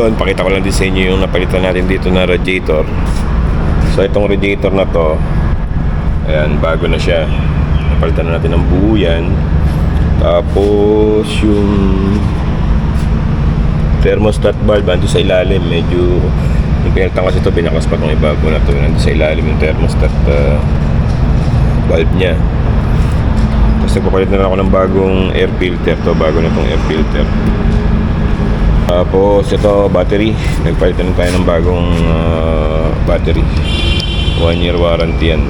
Yun, pakita ko lang din sa inyo yung napalitan natin dito na radiator. So itong radiator na to, ayan, bago na siya. Napalitan na natin ng buo yan. Tapos yung thermostat valve ando sa ilalim, medyo yung pinalitan kasi ito, pinakas pa itong ibago na ito. Nandun sa ilalim yung thermostat uh, valve niya. Tapos nagpapalit na lang ako ng bagong air filter to, bago na itong air filter. Tapos ito battery, nagpalitan tayo ng bagong ah, battery. One year warranty yan.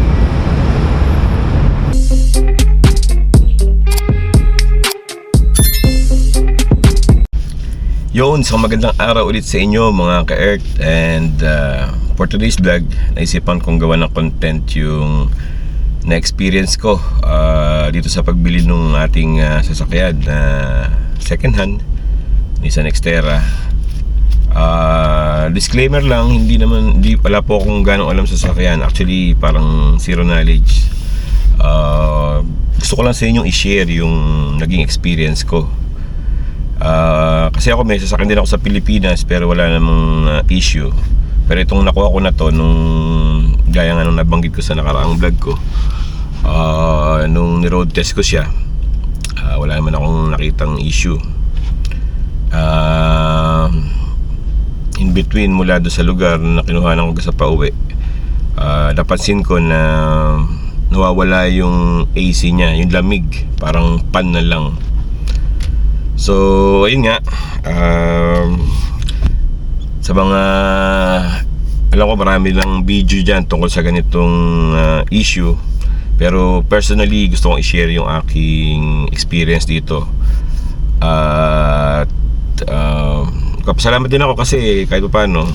Yun, so magandang araw ulit sa inyo mga ka-Earth and uh, for today's vlog, naisipan kong gawa ng content yung na-experience ko uh, dito sa pagbili ng ating uh, sasakyan na second hand Nissan Xterra uh, disclaimer lang hindi naman hindi pala po akong ganong alam sa sasakyan actually parang zero knowledge uh, gusto ko lang sa inyong i-share yung naging experience ko Ah, kasi ako may sasakyan din ako sa Pilipinas pero wala namang ah, issue. Pero itong nakuha ko na to nung gaya nga nung nabanggit ko sa nakaraang vlog ko. ah, nung ni-road test ko siya. ah, wala naman akong nakitang issue. Ah, in between mula doon sa lugar na kinuhanan ko sa pauwi. ah, napansin ko na nawawala yung AC niya, yung lamig, parang pan na lang. So, ayun nga. Um, sa mga alam ko marami lang video dyan tungkol sa ganitong uh, issue. Pero personally, gusto kong i-share yung aking experience dito. At uh, kapasalamat din ako kasi kahit pa paano,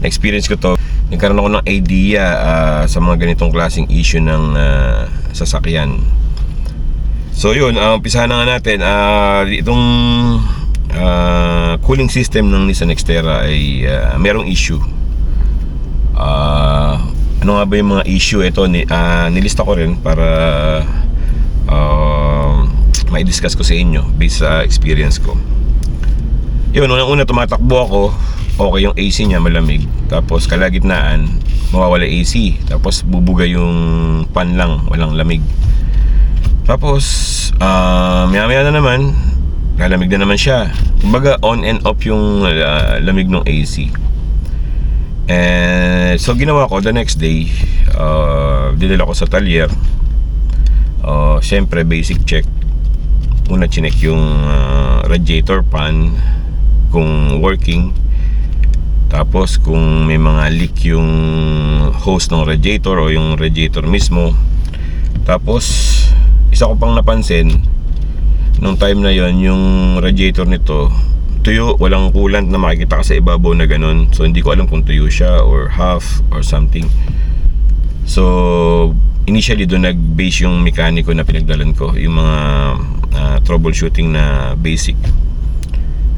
na-experience ko to. Nagkaroon ako ng idea uh, sa mga ganitong klaseng issue ng uh, sasakyan. So yun, uh, umpisahan na nga natin. Uh, itong uh, cooling system ng Nissan Xterra ay uh, merong issue. Uh, ano nga ba yung mga issue? Ito, ni, uh, nilista ko rin para uh, mai-discuss ko sa inyo based sa experience ko. Yun, unang-una tumatakbo ako, okay yung AC niya malamig. Tapos kalagitnaan, mawawala AC. Tapos bubuga yung pan lang, walang lamig. Tapos, uh, maya-maya na naman, lalamig na naman siya. Kumbaga, on and off yung uh, lamig ng AC. And so, ginawa ko the next day, uh, dinala ko sa talyer. Uh, Siyempre, basic check. Una, chinek yung uh, radiator fan kung working. Tapos, kung may mga leak yung hose ng radiator o yung radiator mismo. Tapos, isa ko pang napansin nung time na yon yung radiator nito tuyo walang coolant na makikita ka sa ibabaw na ganun so hindi ko alam kung tuyo siya or half or something so initially doon nag base yung mekaniko na pinagdalan ko yung mga uh, troubleshooting na basic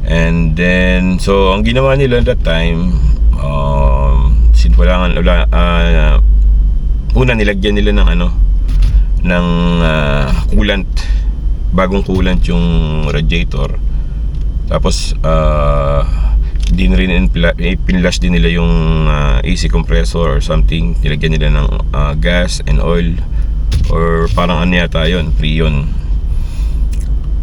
and then so ang ginawa nila that time um, wala, wala uh, una nilagyan nila ng ano ng uh, coolant bagong coolant yung radiator. Tapos uh, din rin pinlash din nila yung uh, AC compressor or something. Nilagyan nila ng uh, gas and oil. Or parang ano yata yun freon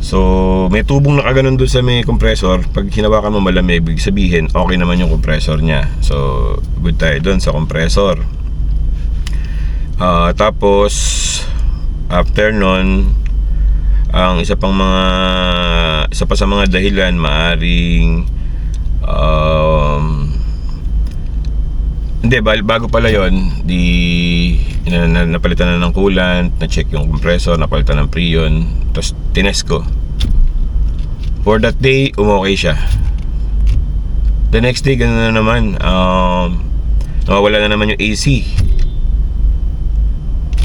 so may tubong nakaganon dun sa may compressor. Pag hinawakan mo malamig ibig sabihin okay naman yung compressor niya. So good tayo dun sa compressor. Uh, tapos after nun ang isa pang mga isa pa sa mga dahilan maaring um, hindi bago pala yon di na, na, napalitan na ng coolant na check yung compressor napalitan ng preon tapos tinest ko for that day umokay siya. The next day ganun na naman. Um, nawawala na naman yung AC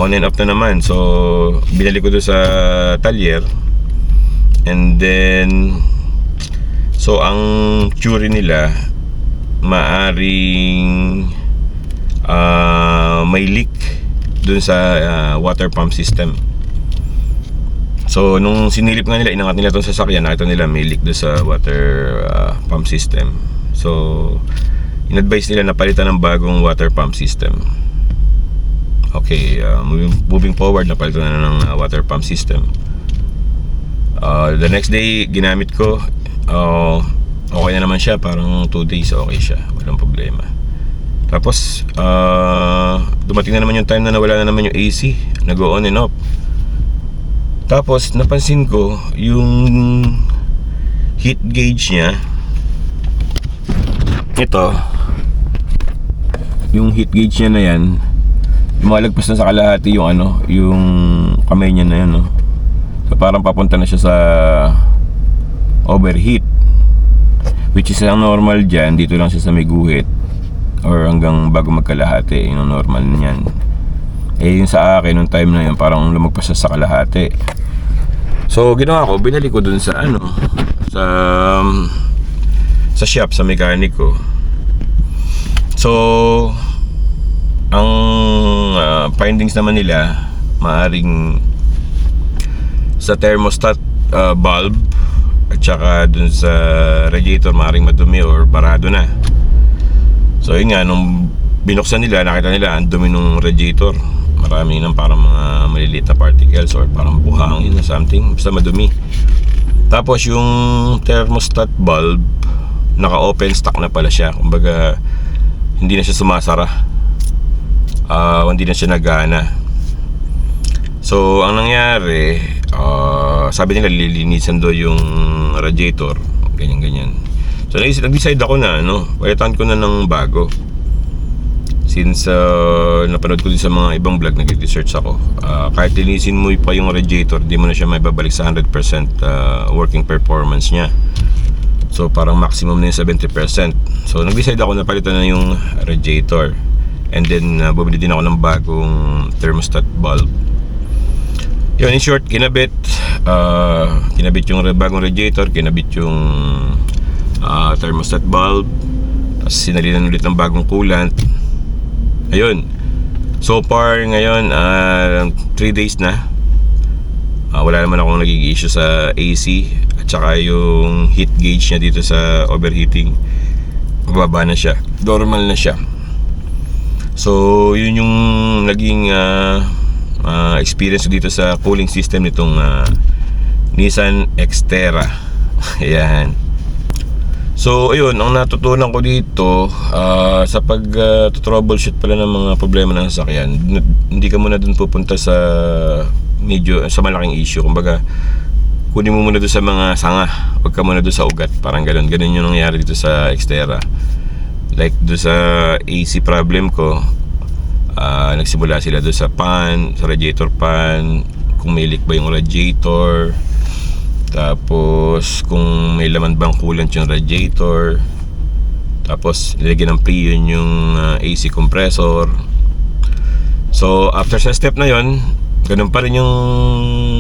on and off na naman. So binalik ko doon sa talyer. And then so ang theory nila maaring uh, may leak doon sa uh, water pump system so nung sinilip nga nila inangat nila itong sasakyan nakita nila may leak doon sa water uh, pump system So, in-advise nila na palitan ng bagong water pump system. Okay, uh, moving, moving forward, napalitan na ng uh, water pump system. Uh, the next day, ginamit ko. Uh, okay na naman siya. Parang 2 days okay siya. Walang problema. Tapos, uh, dumating na naman yung time na nawala na naman yung AC. Nag-go on and off. Tapos, napansin ko, yung heat gauge niya, ito, yung heat gauge niya na yan, lumalagpas na sa kalahati yung ano, yung kamay niya na yan, no? So, parang papunta na siya sa overheat. Which is ang normal dyan, dito lang siya sa may guhit. Or hanggang bago magkalahati, yun ang normal niyan. Eh, yung sa akin, nung time na yun, parang lumagpas sa kalahati. So, ginawa ko, binalik ko dun sa ano, sa sa shop, sa mekaniko. So, ang ah, findings naman nila, maaring sa thermostat ah, bulb at saka dun sa radiator maaring madumi or barado na. So yun nga, nung binuksan nila, nakita nila ang dumi ng radiator. Marami nang parang mga maliliit na particles or parang buhangin na something. Basta madumi. Tapos yung thermostat bulb, naka-open stock na pala siya. Kumbaga, hindi na siya sumasara. Ah, hindi na siya nagana. So, ang nangyari, ah, sabi nila lilinisan do yung radiator. Ganyan-ganyan. So, naisip, nag-decide ako na, ano, palitan ko na ng bago. Since uh, napanood ko din sa mga ibang vlog, nag-research ako. Ah, kahit linisin mo pa yung radiator, di mo na siya may babalik sa 100% ah, working performance niya. So parang maximum na yung 70%. So nag-decide ako na palitan na yung radiator. And then uh, bumili din ako ng bagong thermostat bulb. Yun, in short, kinabit. Uh, kinabit yung bagong radiator, kinabit yung uh, thermostat bulb. Tapos sinalinan ulit ng bagong coolant. Ayun. So far ngayon, 3 days na. Ah, wala naman akong naging issue sa AC at saka yung heat gauge niya dito sa overheating. Mababa na siya. Normal na siya. So yun yung naging ah, ah, experience dito sa cooling system nitong ah, Nissan Xterra. Ayan So ayun, ang natutunan ko dito ah, sa pag ah, pala ng mga problema ng sasakyan, hindi ka muna dun pupunta sa medyo sa malaking issue. Kumbaga, kunin mo muna doon sa mga sanga, huwag ka muna doon sa ugat. Parang ganun. Ganun yung nangyari dito sa Xterra. Like doon sa AC problem ko, ah, nagsimula sila doon sa pan, sa radiator pan, kung may leak ba yung radiator, tapos kung may laman bang coolant yung radiator. Tapos nilagyan ng preon yung uh, AC compressor. So after sa step na yon ganun pa rin yung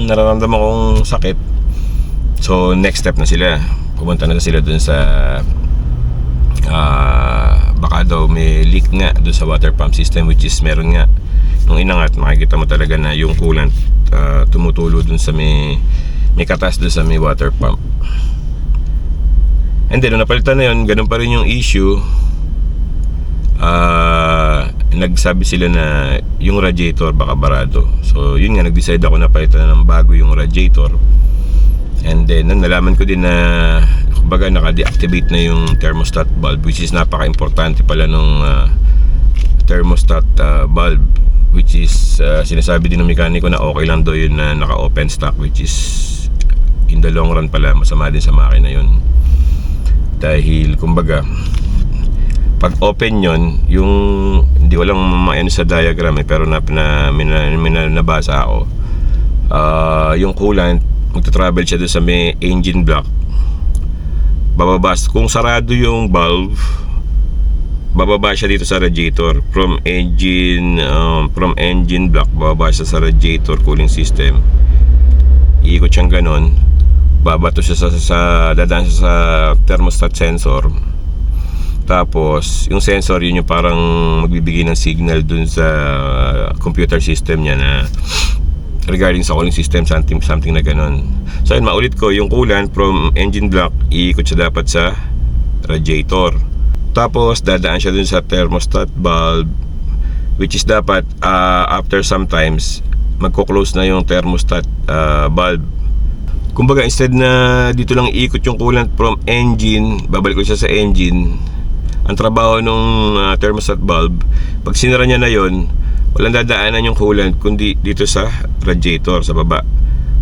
nararamdaman kong sakit. So next step na sila. Pumunta na sila dun sa ah, baka daw may leak nga dun sa water pump system which is meron nga. Nung inangat makikita mo talaga na yung coolant ah, tumutulo dun sa may may katas doon sa may water pump. And then, nung napalitan na yun, ganun pa rin yung issue. Ah, nagsabi sila na yung radiator baka barado. So, yun nga, nag-decide ako na palitan ng bago yung radiator. And then, nalaman ko din na kumbaga naka-deactivate na yung thermostat bulb which is napaka-importante pala nung ah, thermostat ah, bulb which is ah, sinasabi din ng mekaniko na okay lang daw yun na naka-open stock which is in the long run pala masama din sa makina yun. Dahil kumbaga pag open yon yung hindi walang maano sa diagram eh, pero na, na, mina, mina, nabasa ako Ah, yung coolant magta-travel siya doon sa may engine block. Bababa kung sarado yung valve bababa siya dito sa radiator. From engine um, from engine block bababa siya sa radiator cooling system. Iikot siyang ganon babato siya sa, sa dadaan siya sa thermostat sensor. Tapos yung sensor yun yung parang magbibigay ng signal dun sa computer system niya na regarding sa cooling system something something na ganon so yun maulit ko yung coolant from engine block iikot siya dapat sa radiator. Tapos dadaan siya dun sa thermostat bulb which is dapat ah, after sometimes magko-close na yung thermostat ah, bulb. Kumbaga instead na dito lang iikot yung coolant from engine, babalik ko siya sa engine. Ang trabaho nung ah, thermostat bulb, pag sinara niya na yon, walang dadaanan yung coolant kundi dito sa radiator sa baba.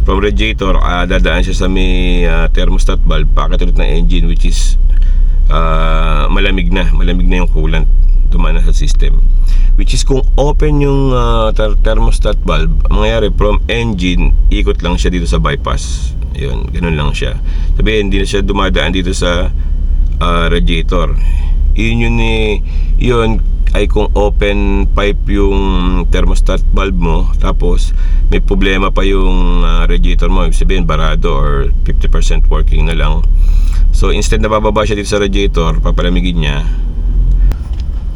From radiator, ah, dadaan siya sa may ah, thermostat bulb, packet ulit ng engine which is ah, malamig na, malamig na yung coolant tumana sa system. Which is kung open yung ah, ther- thermostat ang mangyayari from engine, ikot lang siya dito sa bypass. Yun, ganun lang siya. Sabihin, hindi na siya dumadaan dito sa ah, radiator. Yun yun eh, yun ay kung open pipe yung thermostat bulb mo tapos may problema pa yung ah, radiator mo ibig sabihin barado or 50% working na lang so instead na bababa siya dito sa radiator papalamigin niya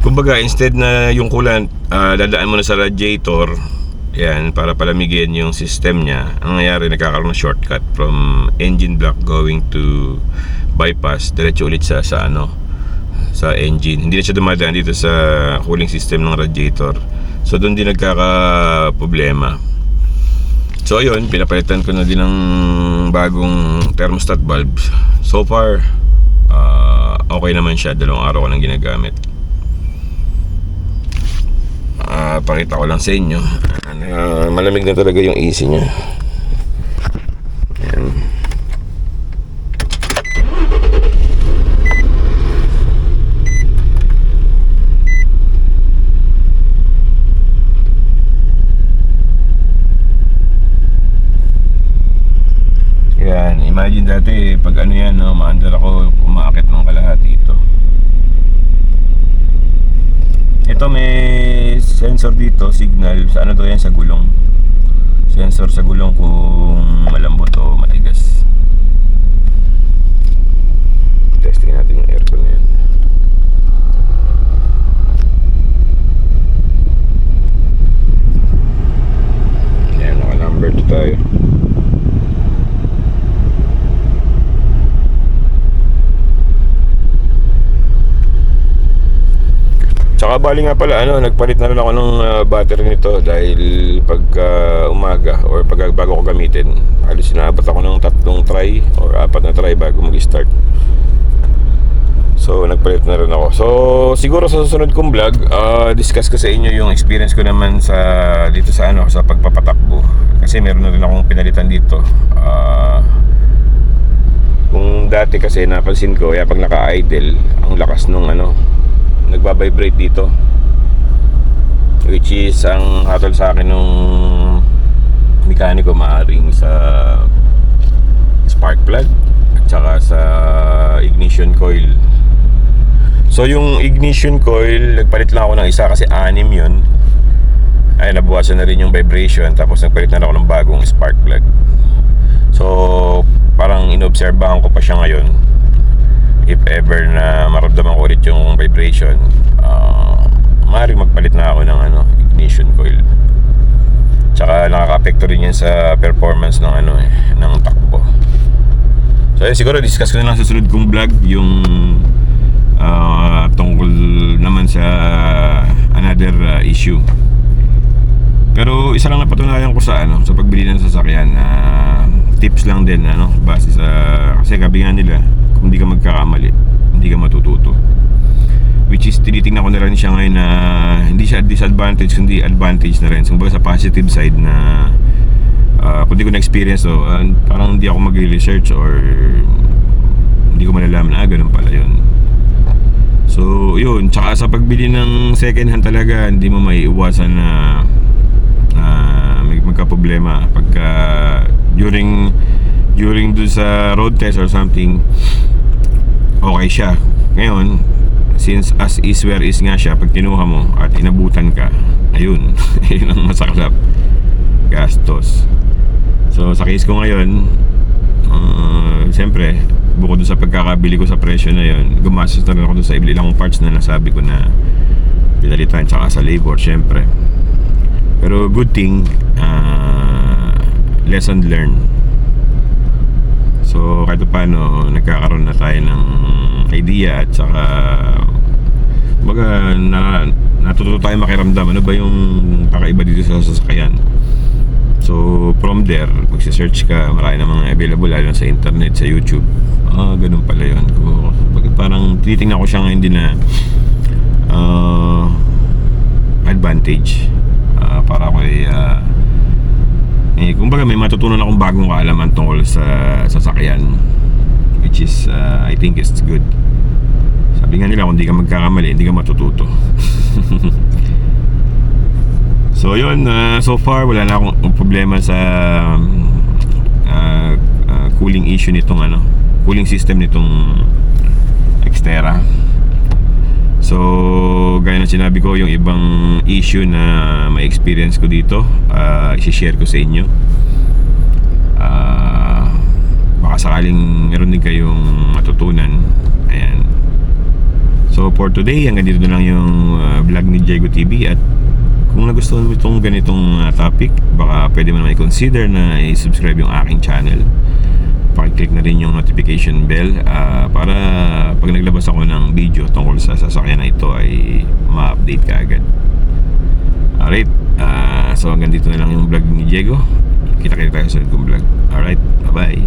kumbaga instead na yung coolant ah, dadaan mo na sa radiator yan para palamigin yung system niya ang nangyayari nagkakaroon ng shortcut from engine block going to bypass diretso ulit sa sa ano sa engine. Hindi na siya dumadaan dito sa cooling system ng radiator. So doon din nagkaka problema. So ayun, pinapalitan ko na din ng bagong thermostat bulb. So far, ah, okay naman siya. Dalawang araw ko nang ginagamit. Ah, pakita ko lang sa inyo. Ah, malamig na talaga yung AC niya. Ayan. Yan, imagine dati pag ano yan, no, maandar ako, umaakit ng kalahati ito. Ito may sensor dito, signal, sa ano to yan, sa gulong. Sensor sa gulong kung malambot o matigas. Testing natin yung aircon na yan. Yan, naka-number 2 tayo. Tsaka bali nga pala ano, nagpalit na rin ako ng ah, battery nito dahil pag ah, umaga or pag bago ko gamitin, halos sinabot ako ng tatlong try or apat na try bago mag-start. So nagpalit na rin ako. So siguro sa susunod kong vlog, ah, discuss ko sa inyo yung experience ko naman sa dito sa ano, sa pagpapatakbo. Kasi meron na rin akong pinalitan dito. Ah kung dati kasi napansin ko, kaya pag naka-idle, ang lakas nung ano, nagbabibrate dito. Which is ang hatol sa akin nung mekaniko maaring sa spark plug at saka sa ignition coil. So yung ignition coil, nagpalit lang ako ng isa kasi anim yun. Ay nabuwasan na rin yung vibration tapos nagpalit na ako ng bagong spark plug. So parang inobserbahan ko pa siya ngayon if ever na maramdaman ko ulit yung vibration uh, maaaring magpalit na ako ng ano, ignition coil. Tsaka nakaka-apekto rin yan sa performance ng ano eh, ng takbo. So yun, siguro discuss ko na lang sa sunod kong vlog yung ah, tungkol naman sa another ah, issue. Pero isa lang napatunayan ko sa ano sa pagbili ng sasakyan na tips lang din ano base sa kasi gabi nga nila hindi ka magkakamali hindi ka matututo. Which is tinitingnan ko na rin siya ngayon na hindi siya disadvantage kundi advantage na rin. So sa positive side na uh, kung di ko na-experience so ah, parang hindi ako mag-research or hindi ko malalaman na ah, ganun pala yun. So yun tsaka sa pagbili ng second hand talaga hindi mo maiiwasan na na may magka-problema. Pagka during during dun sa road test or something okay siya. Ngayon since as is where is nga siya pag kinuha mo at inabutan ka ayun yun ang masaklap. Gastos. So sa case ko ngayon uh, siyempre bukod dun sa pagkakabili ko sa presyo na yun gumastos na rin ako dun sa ilang parts na nasabi ko na pinalitan tsaka sa labor siyempre. Pero good thing uh, lesson learned so kahit paano nagkakaroon na tayo ng idea at saka na, natututo tayo makiramdam. Ano ba yung kakaiba dito sa sasakyan? So from there magsi-search ka. Marami na mga available lalo sa internet sa YouTube. Ah ganun pala bakit parang tinitingnan ko siya ngayon din na ah, advantage Ah, para ako ay ah, eh, kumbaga may matutunan akong bagong kaalaman tungkol sa sasakyan which is uh, I think is good. Sabi nga nila kung di ka magkakamali hindi ka matututo. So yun uh, so far wala na akong problema sa uh, uh, cooling issue nitong ano cooling system nitong Xterra So, gaya ng sinabi ko, yung ibang issue na may experience ko dito, uh, isi-share ko sa inyo. Ah, baka sakaling meron din kayong matutunan. Ayan. So, for today, hanggang dito na lang yung uh, vlog ni Diego TV at kung nagustuhan mo itong ganitong uh, topic, baka pwede mo naman i-consider na i-subscribe yung aking channel pakiclick na rin yung notification bell. Uh, para pag naglabas ako ng video tungkol sa sasakyan na ito ay ma-update ka agad. Alright uh, so hanggang dito na lang yung vlog ni Diego. Kita kita tayo sa sunod kong vlog. Alright bye bye